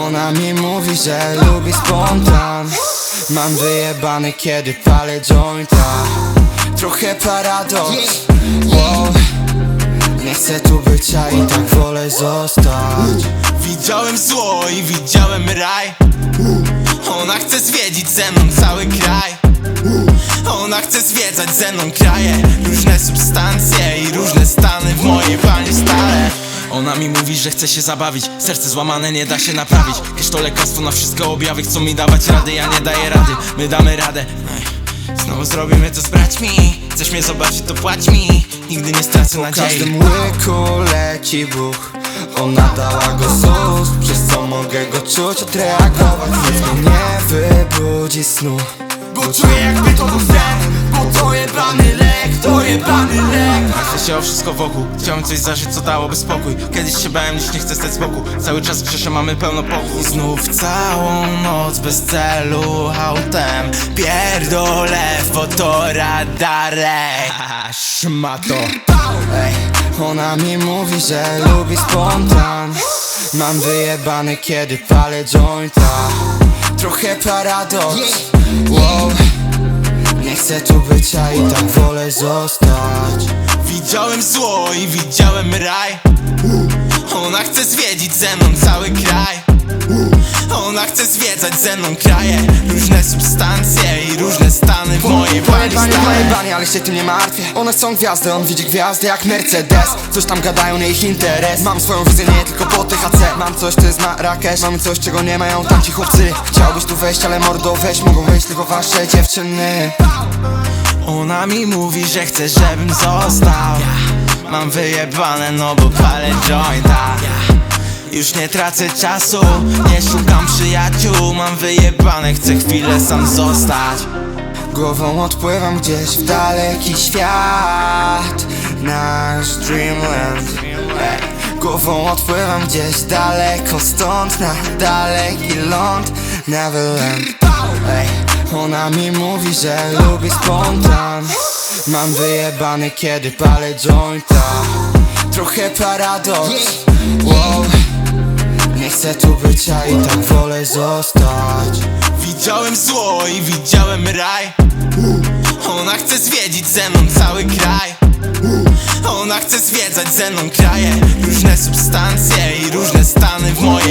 Ona mi mówi, że lubi spontan. Mam wyjebany kiedy palę jointa. Trochę paradoks. Wow. Nie chcę tu być, a i tak wolę zostać. Widziałem zło i widziałem raj. Ona chce zwiedzić ze mną cały kraj. Ona chce zwiedzać ze mną kraje. Różne substancje i różne stany w mojej pani stale ona mi mówi, że chce się zabawić. Serce złamane nie da się naprawić. Wiesz to lekarstwo na wszystko objawy Chcą mi dawać rady, ja nie daję rady. My damy radę. Znowu zrobimy to z braćmi. Chcesz mnie zobaczyć, to płać mi. Nigdy nie stracę W nadziei. każdym łyku leci buch Ona dała go z ust Przez co mogę go czuć, odreagować. Nic mnie nie wybudzi snu. Bo czuję jakby to był sen. Bo to jebany lek, to jebany lek Martwię się o wszystko wokół. Chciałem coś zażyć, co dałoby spokój. Kiedyś się bałem, dziś nie chcę stać z boku. Cały czas grzeszę, mamy pełno pokój Znów całą noc bez celu autem. Pierdolę fotoradarek Szmato Ej, Ona mi mówi, że lubi spontan. Mam wyjebany kiedy palę jointa. Trochę paradoks. Wow. Nie chcę tu być, a i tak wolę zostać Widziałem zło i widziałem raj. Ona chce zwiedzić ze mną cały kraj. Ona chce zwiedzać ze mną kraje. Różne substancje i różne stany w mojej pani Pojebanie, stale pojebanie, ale się tym nie martwię. One są gwiazdy, on widzi gwiazdy jak Mercedes. Coś tam gadają, nie ich interes. Mam swoją wizję, nie tylko po THC Mam coś, to jest Marrakesz. Mamy coś, czego nie mają tamci chłopcy. Chciałbyś tu wejść, ale mordo wejść Mogą wejść tylko wasze dziewczyny Ona mi mówi, że chce, żebym został. Mam wyjebane, no bo palę jointa. Już nie tracę czasu, nie szukam przyjaciół. Mam wyjebane, chcę chwilę sam zostać. Głową odpływam gdzieś w daleki świat. Nasz dreamland. Głową odpływam gdzieś daleko stąd Na daleki ląd. Neverland Ej. Ona mi mówi, że lubi spontan. Mam wyjebany kiedy palę jointa. Trochę paradoks. Wow. Nie chcę tu być, a i tak wolę zostać. Widziałem zło i widziałem raj. Ona chce zwiedzić ze mną cały kraj. Ona chce zwiedzać ze mną kraje. Różne substancje i różne stany w mojej